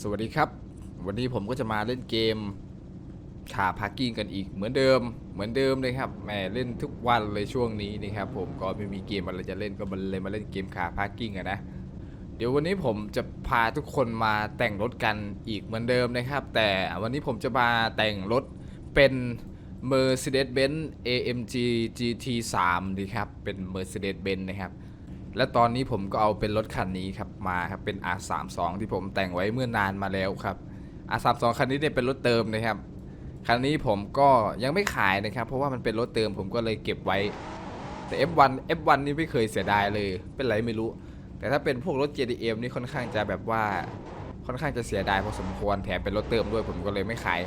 สวัสดีครับ วันนี้ผมก็จะมาเล่นเกมขาพาร์กิ้งกันอีกเหมือนเดิมเหมือนเดิมเลยครับแหมเล่นทุกวันเลยช่วงนี้นะครับผมก็ไม่มีเกมอะไรจะเล่นก็มันเลยมาเล่นเกมขาพาร์กิ้งอะนะเดี๋ยววันนี้ผมจะพาทุกคนมาแต่งรถกันอีกเหมือนเดิมนะครับ แต่วันนี้ผมจะมาแต่งรถเป็น Mercedes-Benz AMG GT 3 ดีครับเป็น Mercedes-Benz นะครับ และตอนนี้ผมก็เอาเป็นรถคันนี้ครับมาครับเป็น R32 ที่ผมแต่งไว้เมื่อนานมาแล้วครับ R32 คันนี้เนี่ยเป็นรถเติมนะครับคันนี้ผมก็ยังไม่ขายนะครับ เพราะว่ามันเป็นรถเติมผมก็เลยเก็บไว้ แต่ F1 F1 นี่ไม่เคยเสียดายเลย เป็นไรไม่รู้ แต่ถ้าเป็นพวกรถ JDM นี่ค่อนข้างจะแบบว่าค่อนข้างจะเสียดายพอสมควรแถมเป็นรถเติมด้วยผมก็เลยไม่ขาย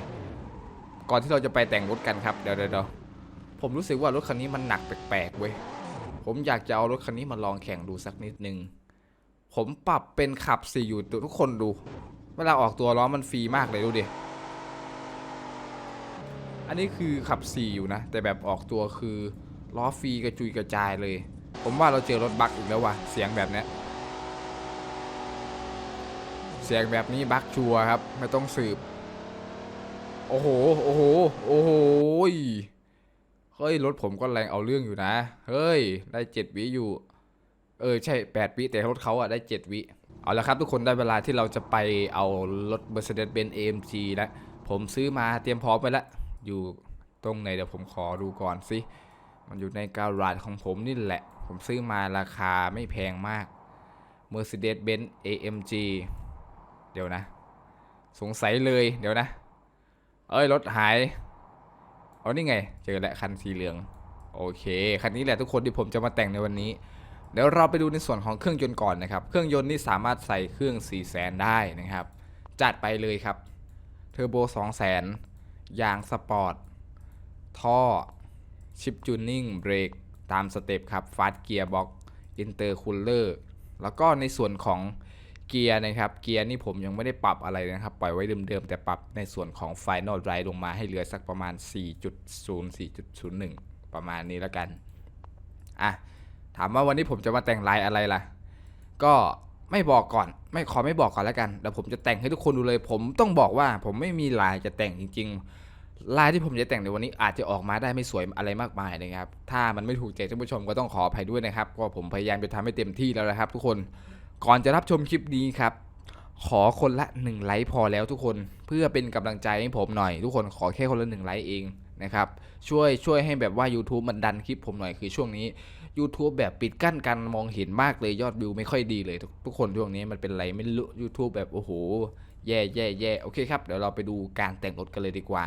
ก่อนที่เราจะไปแต่งรถกันครับเดี๋ยวเดี๋ยวผมรู้สึกว่ารถคันนี้มันหนักแปลกๆเว้ย ผมอยากจะเอารถคันนี้มาลองแข่งดูสักนิดนึง ผมปรับเป็นขับสี่อยู่ทุกคนดู เวลาออกตัวล้อมันฟรีมากเลยดูดิ อันนี้คือขับสี่อยู่นะ แต่แบบออกตัวคือล้อฟรีกระจุยกระจายเลย ผมว่าเราเจอรถบั๊กอีกแล้วว่ะ เสียงแบบนี้เสียงแบบนี้บั๊กชัวครับ ไม่ต้องสืบ โอ้โห โอ้โห โอ้โห เฮ้ยรถผมก็แรงเอาเรื่องอยู่นะ เฮ้ย ได้เจ็ดวิอยู่ เออใช่แปดวิแต่รถเขาอะได้เจ็ดวิ เอาละครับทุกคนได้เวลาที่เราจะไปเอารถ Mercedes-Benz AMG แล้ว ผมซื้อมาเตรียมพร้อมไปแล้ว อยู่ตรงไหนเดี๋ยวผมขอดูก่อนสิ มันอยู่ในการาดของผมนี่แหละ ผมซื้อมาราคาไม่แพงมาก Mercedes-Benz AMG เดี๋ยวนะ สงสัยเลยเดี๋ยวนะ เอ้ยรถหาย เอานี่ไง เจอแล้วคันสีเหลือง โอเค คันนี้แหละทุกคนที่ผมจะมาแต่งในวันนี้ เดี๋ยวเราไปดูในส่วนของเครื่องยนต์ก่อนนะครับ เครื่องยนต์นี่สามารถใส่เครื่อง 4 0 0 0 0 0ได้นะครับ จัดไปเลยครับ เทอร์โบ 2 0 0 0 0 0ยางสปอร์ต ท่อ ชิปจูนนิ่ง เบรก ตามสเต็ปครับ ฟาสเกียร์บ็อกอินเตอร์คูลเลอร์ แล้วก็ในส่วนของ เกียร์นะครับ เกียร์นี่ผมยังไม่ได้ปรับอะไรนะครับ ปล่อยไว้เดิมๆ แต่ปรับในส่วนของ Final Drive ลงมาให้เหลือสักประมาณ 4.0 4.01 ประมาณนี้แล้วกัน อะ ถามว่าวันนี้ผมจะมาแต่งลายอะไรล่ะ ก็ไม่บอกก่อน ไม่ขอไม่บอกก่อนแล้วกันเดี๋ยวผมจะแต่งให้ทุกคนดูเลย ผมต้องบอกว่าผมไม่มีลายจะแต่งจริง ๆ ลายที่ผมจะแต่งในวันนี้อาจจะออกมาได้ไม่สวยอะไรมากมายนะครับ ถ้ามันไม่ถูกใจท่านผู้ชมก็ต้องขออภัยด้วยนะครับ ก็ผมพยายามจะทำให้เต็มที่แล้วนะครับ ทุกคน ก่อนจะรับชมคลิปนี้ครับ ขอคนละ 1 ไลค์พอแล้วทุกคนเพื่อเป็นกำลังใจให้ผมหน่อย ทุกคนขอแค่คนละ 1 ไลค์เองนะครับช่วยช่วยให้แบบว่า YouTube มันดันคลิปผมหน่อยคือช่วงนี้ YouTube แบบปิดกั้นกันมองเห็นมากเลยยอดวิวไม่ค่อยดีเลยทุกทุกคนช่วงนี้มันเป็นไรไม่รู้ YouTube แบบโอ้โห แย่แย่แย่โอเคครับ เดี๋ยวเราไปดูการแต่งรถกันเลยดีกว่า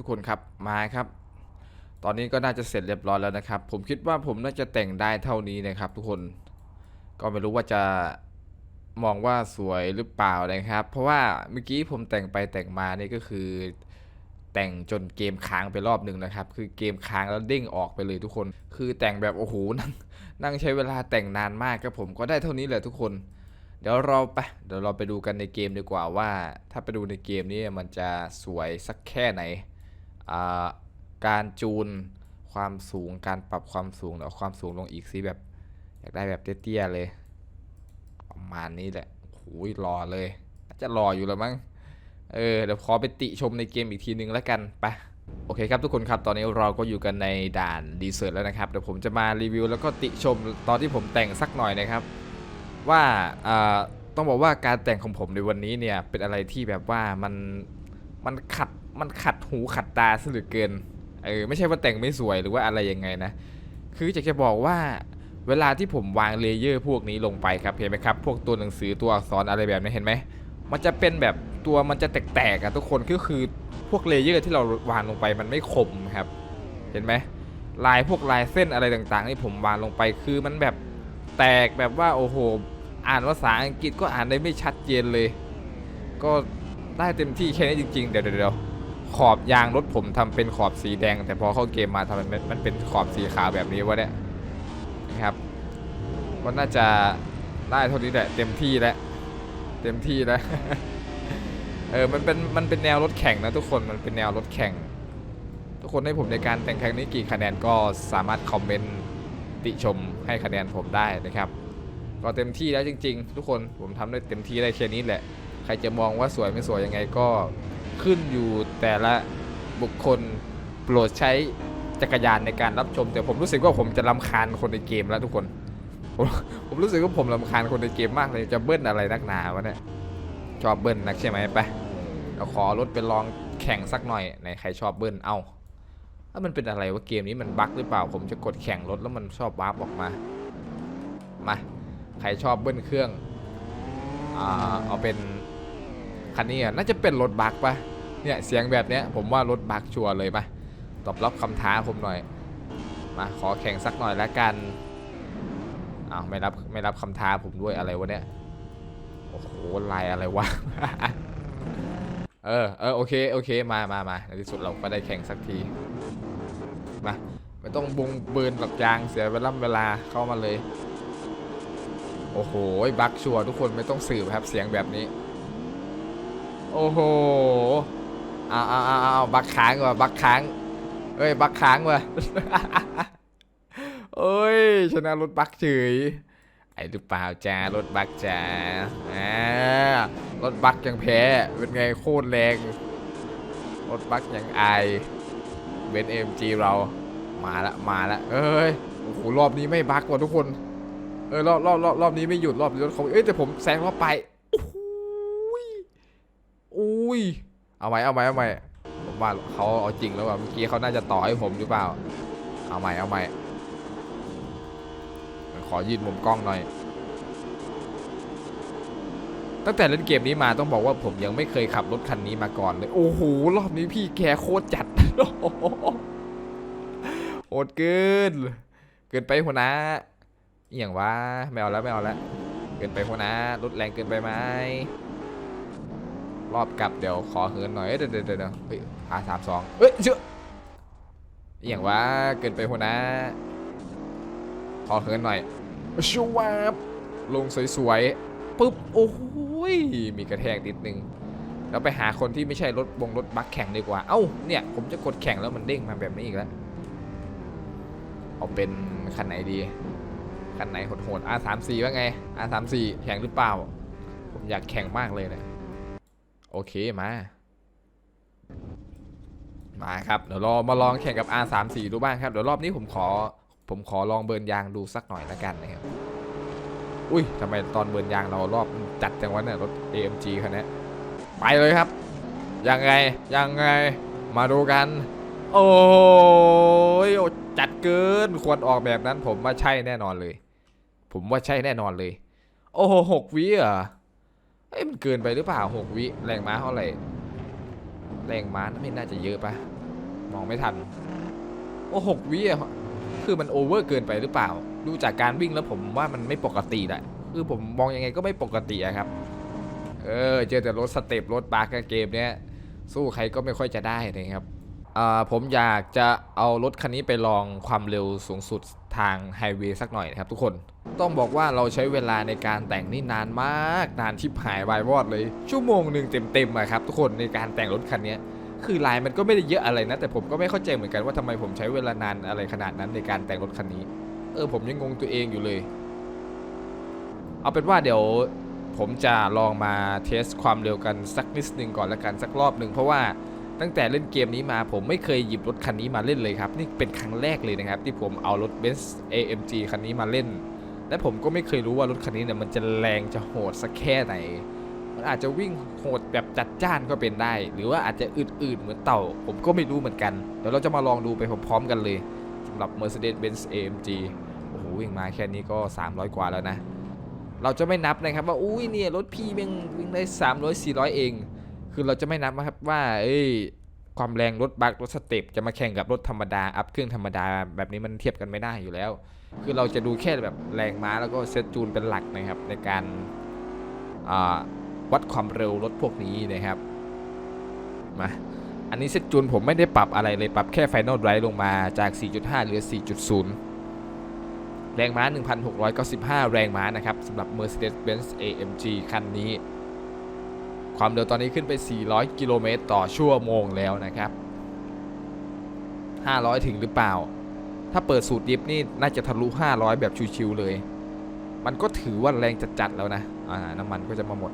ทุกคนครับมาครับ ตอนนี้ก็น่าจะเสร็จเรียบร้อยแล้วนะครับ ผมคิดว่าผมน่าจะแต่งได้เท่านี้นะครับ ทุกคนก็ไม่รู้ว่าจะมองว่าสวยหรือเปล่านะครับ เพราะว่าเมื่อกี้ผมแต่งไปแต่งมานี่ก็คือ แต่งจนเกมค้างไปรอบหนึ่งนะครับ คือเกมค้างแล้วเด้งออกไปเลยทุกคน คือแต่งแบบโอ้โหนั่งนั่งใช้เวลาแต่งนานมากครับผมก็ได้เท่านี้แหละทุกคน เดี๋ยวเราไปเดี๋ยวเราไปดูกันในเกมดีกว่าว่า ถ้าไปดูในเกมนี้มันจะสวยสักแค่ไหน การจูนความสูงการปรับความสูงเดี๋ยวเอความสูงลงอีกสิแบบ อยากได้แบบเตี้ยๆเลย ประมาณนี้แหละโอ้ยรอเลยจะรออยู่แล้วมั้งเออเดี๋ยวขอไปติชมในเกมอีกทีนึงแล้วกันไปโอเคครับทุกคนครับตอนนี้เราก็อยู่กันในด่านดีเซิร์แล้วนะครับเดี๋ยวผมจะมารีวิวแล้วก็ติชมตอนที่ผมแต่งสักหน่อยนะครับ ว่าต้องบอกว่าการแต่งของผมในวันนี้เนี่ยเป็นอะไรที่แบบว่ามันมันขัด มันขัดหูขัดตาซะเหลือเกิน เออไม่ใช่ว่าแต่งไม่สวยหรือว่าอะไรยังไงนะ คืออยากจะบอกว่าเวลาที่ผมวางเลเยอร์พวกนี้ลงไปครับเห็นไหมครับ พวกตัวหนังสือตัวอักษรอะไรแบบนี้เห็นไหม มันจะเป็นแบบตัวมันจะแตกๆอะทุกคนก็คือพวกเลเยอร์ที่เราวางลงไปมันไม่คมครับ เห็นไหมลายพวกลายเส้นอะไรต่างๆที่ผมวางลงไปคือมันแบบแตกแบบว่าโอ้โห อ่านภาษาอังกฤษก็อ่านได้ไม่ชัดเจนเลย ก็ได้เต็มที่แค่นี้จริงๆ เดี๋ยวเดี๋ยวเดี๋ยว ขอบยางรถผมทำเป็นขอบสีแดง แต่พอเข้าเกมมาทำเป็นมันเป็นขอบสีขาวแบบนี้วะเนี่ยนะครับก็น่าจะได้เท่านี้แหละเต็มที่แล้วเต็มที่แล้วเออมันเป็นมันเป็นแนวรถแข่งนะทุกคนมันเป็นแนวรถแข่ง ทุกคนให้ผมในการแต่งครั้งนี้กี่คะแนนก็สามารถคอมเมนต์ติชมให้คะแนนผมได้นะครับ ก็เต็มที่แล้วจริง ๆ ทุกคนผมทำได้เต็มที่ได้แค่นี้แหละ ใครจะมองว่าสวยไม่สวยยังไงก็ ขึ้นอยู่แต่ละบุคคลโปรดใช้จักรยานในการรับชม แต่ผมรู้สึกว่าผมจะรำคาญคนในเกมแล้วทุกคนผมผมรู้สึกว่าผมรำคาญคนในเกมมากเลยจะเบิ้ลอะไรนักหนาวะเนี่ยชอบเบิ้ลนักใช่ไหมไปเราขอรถไปลองแข่งสักหน่อยไหนใครชอบเบิ้ลเอ้าถ้ามันเป็นอะไรวะเกมนี้มันบั๊กหรือเปล่า ผมจะกดแข่งรถแล้วมันชอบวาร์ปออกมา มา ใครชอบเบิ้ลเครื่อง อ่า เอาเป็น คันนี้น่าจะเป็นรถบั๊กปะเนี่ยเสียงแบบเนี้ยผมว่ารถบั๊กชัวร์เลยปะตอบรับคำท้าผมหน่อย มาขอแข่งสักหน่อยแล้วกันอ้าวไม่รับไม่รับคำท้าผมด้วยอะไรวะเนี่ยโอ้โหลายอะไรวะเออเออโอเคโอเคมามามาในที่สุดเราก็ได้แข่งสักทีมาไม่ต้องบุงเบินหลักยางเสียเวลาเวลาเข้ามาเลย โอ้โหบักชัวร์ทุกคนไม่ต้องสืบครับเสียงแบบนี้ โอ้โหเอาเอาเอาเอาบักค้างว่ะบักค้างเอ้ยบักค้างว่ะเอ้ยชนะรถบักเฉยไอ้หรือเปล่าจ้ารถบักจ้าอ่ารถบักยังแพ้เป็นไงโคตรแรงรถบักยังอายเบนเอ็มจีเรามาละมาละเอ้ยโอ้โหรอบนี้ไม่บักว่ะทุกคนเออรอบรอบรอบรอบนี้ไม่หยุดรอบนี้รถเขาเอ้ยแต่ผมแซงรอบไปโอ้โหย อุ้ย เอาไหมเอาไหมเอาไหมผมว่าเขาเอาจริงแล้วว่ะเมื่อกี้เขาน่าจะต่อให้ผมหรือเปล่า เอาไหมเอาไหมขอยืดมุมกล้องหน่อย ตั้งแต่เล่นเกมนี้มาต้องบอกว่าผมยังไม่เคยขับรถคันนี้มาก่อนเลย โอ้โห รอบนี้พี่แกโคตรจัดโหดเกิน เกินไปหัวน้าอย่างวะไม่เอาแล้วไม่เอาแล้ว เกินไปหัวน้ารถแรงเกินไปไหม รอบกลับเดี๋ยวขอเหินหน่อย เดี๋ยวเดี๋ยวเดี๋ยวเฮ้ยอาสามสองเฮ้ยเชื่ออย่างวะเกินไปหัวน้าขอเขินหน่อยชวาบลงสวยๆปุ๊บ โอ้โหยมีกระแทกนิดนึงแล้วไปหาคนที่ไม่ใช่รถบงรถบักแข่งดีกว่า เอ้า เนี่ย ผมจะกดแข่งแล้วมันเด้งมาแบบนี้อีกแล้ว เอาเป็นคันไหนดี คันไหนโหดๆ R34 ว่าไง R34 แข่งหรือเปล่า ผมอยากแข่งมากเลยเนะ โอเคมา มาครับเดี๋ยวเรามาลองแข่งกับ R34 ดูบ้างครับเดี๋ยวรอบนี้ผมขอ ผมขอลองเบิร์นยางดูสักหน่อยละกันนะครับอุ้ยทำไมตอนเบิร์นยางเรารอบจัดจังวะเนี่ยรถ AMG คันนี้ไปเลยครับ ยังไงยังไงมาดูกัน โอ้ยจัดเกินควรออกแบบนั้นผมว่าใช่แน่นอนเลย ผมว่าใช่แน่นอนเลย โอ้โหหกวิเหรอะ เอ้ยมันเกินไปหรือเปล่าหกวิแรงม้าเท่าไหร่แรงม้าไม่น่าจะเยอะปะมองไม่ทัน โอ้หกวิอะคือมันโอเวอร์เกินไปหรือเปล่า ดูจากการวิ่งแล้วผมว่ามันไม่ปกติแหละคือผมมองยังไงก็ไม่ปกติอะครับ เออ เจอแต่รถสเต็ปรถบาร์กเกมเนี้ยสู้ใครก็ไม่ค่อยจะได้นะครับ ผมอยากจะเอารถคันนี้ไปลองความเร็วสูงสุดทางไฮเวย์สักหน่อยนะครับทุกคน ต้องบอกว่าเราใช้เวลาในการแต่งนี่นานมาก นานทิพหายวายวอดเลย ชั่วโมงหนึ่งเต็มๆอะครับทุกคนในการแต่งรถคันนี้คือลายมันก็ไม่ได้เยอะอะไรนะ แต่ผมก็ไม่เข้าใจเหมือนกันว่าทำไมผมใช้เวลานานอะไรขนาดนั้นในการแต่งรถคันนี้ เออผมยังงงตัวเองอยู่เลย เอาเป็นว่าเดี๋ยวผมจะลองมาเทสความเร็วกันสักนิดหนึ่งก่อนละกันสักรอบหนึ่งเพราะว่า ตั้งแต่เล่นเกมนี้มาผมไม่เคยหยิบรถคันนี้มาเล่นเลยครับ นี่เป็นครั้งแรกเลยนะครับ ที่ผมเอารถ Benz AMG คันนี้มาเล่น และผมก็ไม่เคยรู้ว่ารถคันนี้เนี่ยมันจะแรงจะโหดสักแค่ไหน มันอาจจะวิ่งโหดแบบจัดจ้านก็เป็นได้ หรือว่าอาจจะอืดๆเหมือนเต่า ผมก็ไม่รู้เหมือนกัน เดี๋ยวเราจะมาลองดูไปพร้อมๆกันเลยสำหรับ Mercedes-Benz AMG โอ้โหวิ่งมาแค่นี้ก็ 300 กว่าแล้วนะ เราจะไม่นับนะครับว่าอุ้ยเนี่ยรถพี่แม่งวิ่งได้ 300 400 เอง คือเราจะไม่นับนะครับว่า เอ้ยความแรงรถบักรถสเต็ปจะมาแข่งกับรถธรรมดา อัพเครื่องธรรมดาแบบนี้มันเทียบกันไม่ได้อยู่แล้ว คือเราจะดูแค่แบบแรงม้าแล้วก็เซตจูนเป็นหลักนะครับ ในการวัดความเร็วรถพวกนี้นะครับมาอันนี้เซตจูนผมไม่ได้ปรับอะไรเลยปรับแค่ Final Drive ลงมาจาก 4.5 เหลือ 4.0 แรงม้า 1,695 แรงม้านะครับสำหรับ Mercedes-Benz AMG คันนี้ ความเร็วตอนนี้ขึ้นไป 400 กิโลเมตรต่อชั่วโมงแล้วนะครับ 500 ถึงหรือเปล่า ถ้าเปิดสูตรดิฟนี่น่าจะทะลุ 500 แบบชิวๆเลย มันก็ถือว่าแรงจัดๆแล้วนะ อ่า น้ำมันก็จะมาหมด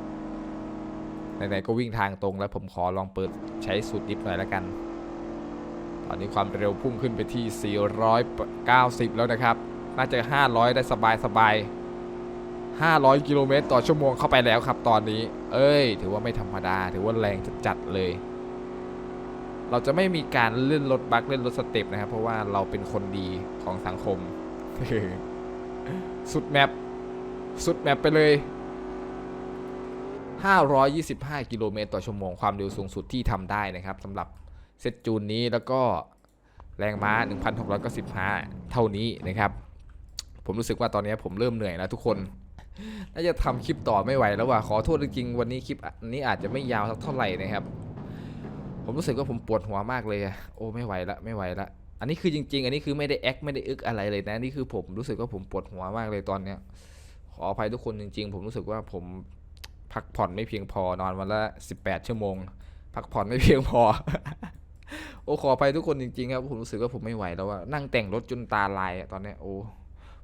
ไหนๆก็วิ่งทางตรงแล้วผมขอลองเปิดใช้สูตรดิฟหน่อยแล้วกัน ตอนนี้ความเร็วพุ่งขึ้นไปที่ 490 แล้วนะครับ น่าจะ 500 ได้สบายๆ 500 กิโลเมตรต่อชั่วโมงเข้าไปแล้วครับตอนนี้ เอ้ย ถือว่าไม่ธรรมดา ถือว่าแรงจัดๆเลย เราจะไม่มีการเล่นรถบัคเล่นรถสเต็ปนะครับ เพราะว่าเราเป็นคนดีของสังคม สุดแมปสุดแมปไปเลย 525 กิโลเมตรต่อชั่วโมงความเร็วสูงสุดที่ทำได้นะครับสำหรับเซตจูนนี้แล้วก็แรงม้า 1,695 เท่านี้นะครับ ผมรู้สึกว่าตอนนี้ผมเริ่มเหนื่อยแล้วทุกคน น่าจะทำคลิปต่อไม่ไหวแล้วว่ะขอโทษจริงๆวันนี้คลิปนี้อาจจะไม่ยาวสักเท่าไหร่นะครับ ผมรู้สึกว่าผมปวดหัวมากเลยอะโอ้ไม่ไหวละไม่ไหวละอันนี้คือจริง ๆ อันนี้คือไม่ได้แอคไม่ได้อึกอะไรเลยนะนี่คือผมรู้สึกว่าผมปวดหัวมากเลยตอนเนี้ย ขออภัยทุกคนจริง ๆ ผมรู้สึกว่าผมพักผ่อนไม่เพียงพอนอนวันละ 18 ชั่วโมง พักผ่อนไม่เพียงพอ โอ้ขออภัยทุกคนจริงๆครับผมรู้สึกว่าผมไม่ไหวแล้วว่านั่งแต่งรถจนตาลายตอนเนี้ยโอ้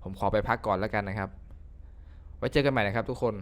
ผมขอไปพักก่อนแล้วกันนะครับ ไว้เจอกันใหม่นะครับทุกคน